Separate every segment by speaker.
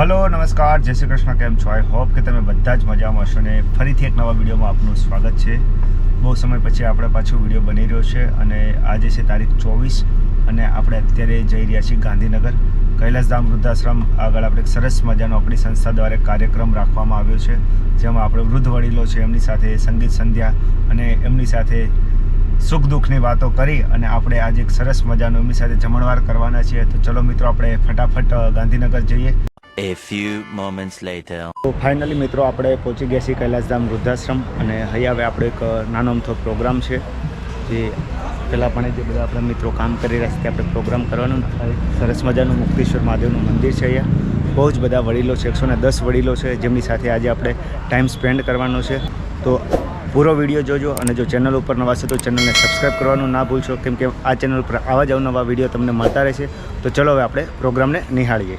Speaker 1: Hello, નમસ્કાર, જય શ્રી કૃષ્ણ, કેમ છો? આઈ હોપ કે તમે બધા જ મજામાં હશો ને ફરીથી એક નવા વિડીયોમાં આપનું સ્વાગત છે. બહુ સમય પછી આપણે પાછો વીડિયો બની રહ્યો છે અને આજે છે તારીખ ચોવીસ અને આપણે અત્યારે જઈ રહ્યા છીએ ગાંધીનગર. કૈલાસધામ વૃદ્ધાશ્રમ આગળ આપણે એક સરસ મજાનો આપણી સંસ્થા દ્વારા કાર્યક્રમ રાખવામાં આવ્યો છે, જેમાં આપણે વૃદ્ધ વડીલો છે, એમની સાથે સંગીત સંધ્યા અને એમની સાથે સુખ દુઃખની વાતો કરી અને આપણે આજે એક સરસ મજાનો એમની સાથે જમણવાર કરવાના છીએ. તો ચલો મિત્રો, આપણે ફટાફટ ગાંધીનગર જઈએ.
Speaker 2: A few moments later.
Speaker 1: તો ફાઇનલી મિત્રો આપણે પહોંચી ગયા છીએ કૈલાસધામ વૃદ્ધાશ્રમ અને અહીં હવે આપણે એક નાનો અમથો પ્રોગ્રામ છે. જે પહેલાં પણ જે બધા આપણા મિત્રો કામ કરી રહ્યા છે તે આપણે પ્રોગ્રામ કરવાનો સરસ મજાનું મુક્તેશ્વર મહાદેવનું મંદિર છે અહીંયા. બહુ જ બધા વડીલો છે, એકસો દસ વડીલો છે, જેમની સાથે આજે આપણે ટાઈમ સ્પેન્ડ કરવાનો છે. તો પૂરો વીડિયો જોજો અને જો ચેનલ ઉપર નવા છે તો ચેનલને સબસ્ક્રાઈબ કરવાનું ના ભૂલશો, કેમ કે આ ચેનલ પર આવા જ અવનવા વીડિયો તમને મળતા રહેશે. તો ચલો હવે આપણે પ્રોગ્રામને નિહાળીએ.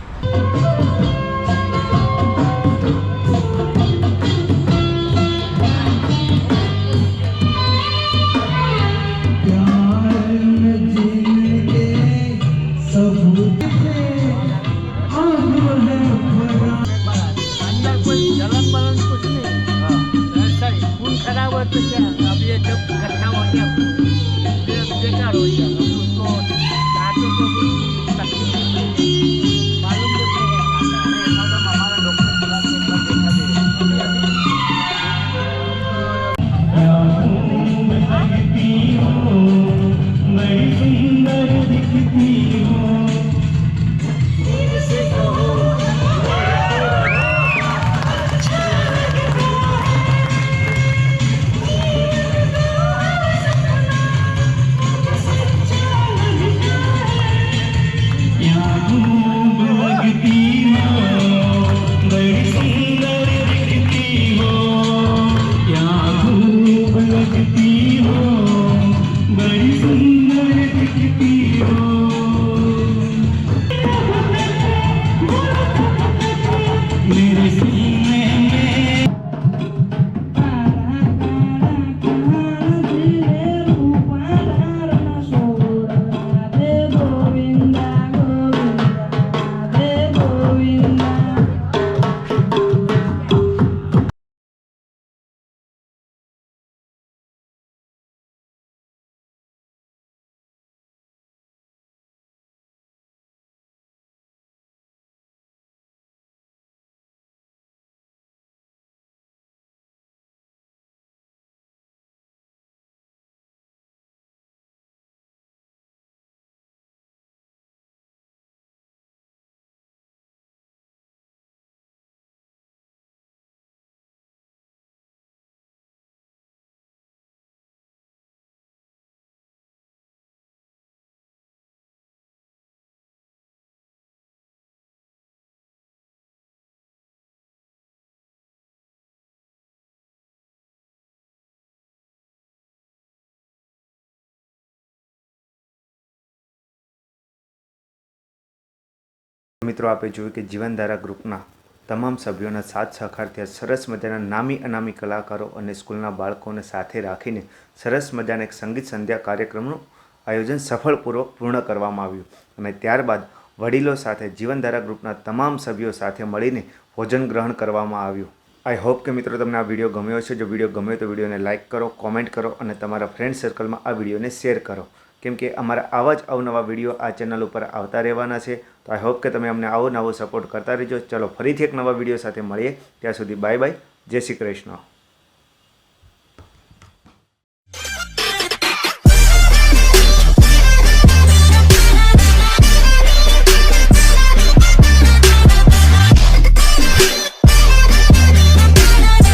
Speaker 3: ပြည့်ကပြည့်တော့ခဏအောင်ညပြည့်ကတော့ရတာ
Speaker 1: મિત્રો, આપે જોયું કે જીવનધારા ગ્રુપના તમામ સભ્યોના સાથ સહકારથી સરસ મજાના નામી અનામી કલાકારો અને સ્કૂલના બાળકોને સાથે રાખીને સરસ મજાના એક સંગીત સંધ્યા કાર્યક્રમનું આયોજન સફળપૂર્વક પૂર્ણ કરવામાં આવ્યું. અને ત્યારબાદ વડીલો સાથે જીવનધારા ગ્રુપના તમામ સભ્યો સાથે મળીને ભોજન ગ્રહણ કરવામાં આવ્યું. આઈ હોપ કે મિત્રો, તમને આ વીડિયો ગમ્યો છે જો વીડિયો ગમ્યો તો વિડીયોને લાઇક કરો, કોમેન્ટ કરો અને તમારા ફ્રેન્ડ સર્કલમાં આ વિડીયોને શેર કરો. કેમ કે અમારા આવા જ અવનવા વીડિયો આ ચેનલ ઉપર આવતા રહેવાના છે. તો આઈ હોપ કે તમે અમને આવો નવો સપોર્ટ કરતા રહેજો. ચલો, ફરીથી એક નવા વીડિયો સાથે મળીએ. ત્યાં સુધી બાય બાય જય શ્રી કૃષ્ણ.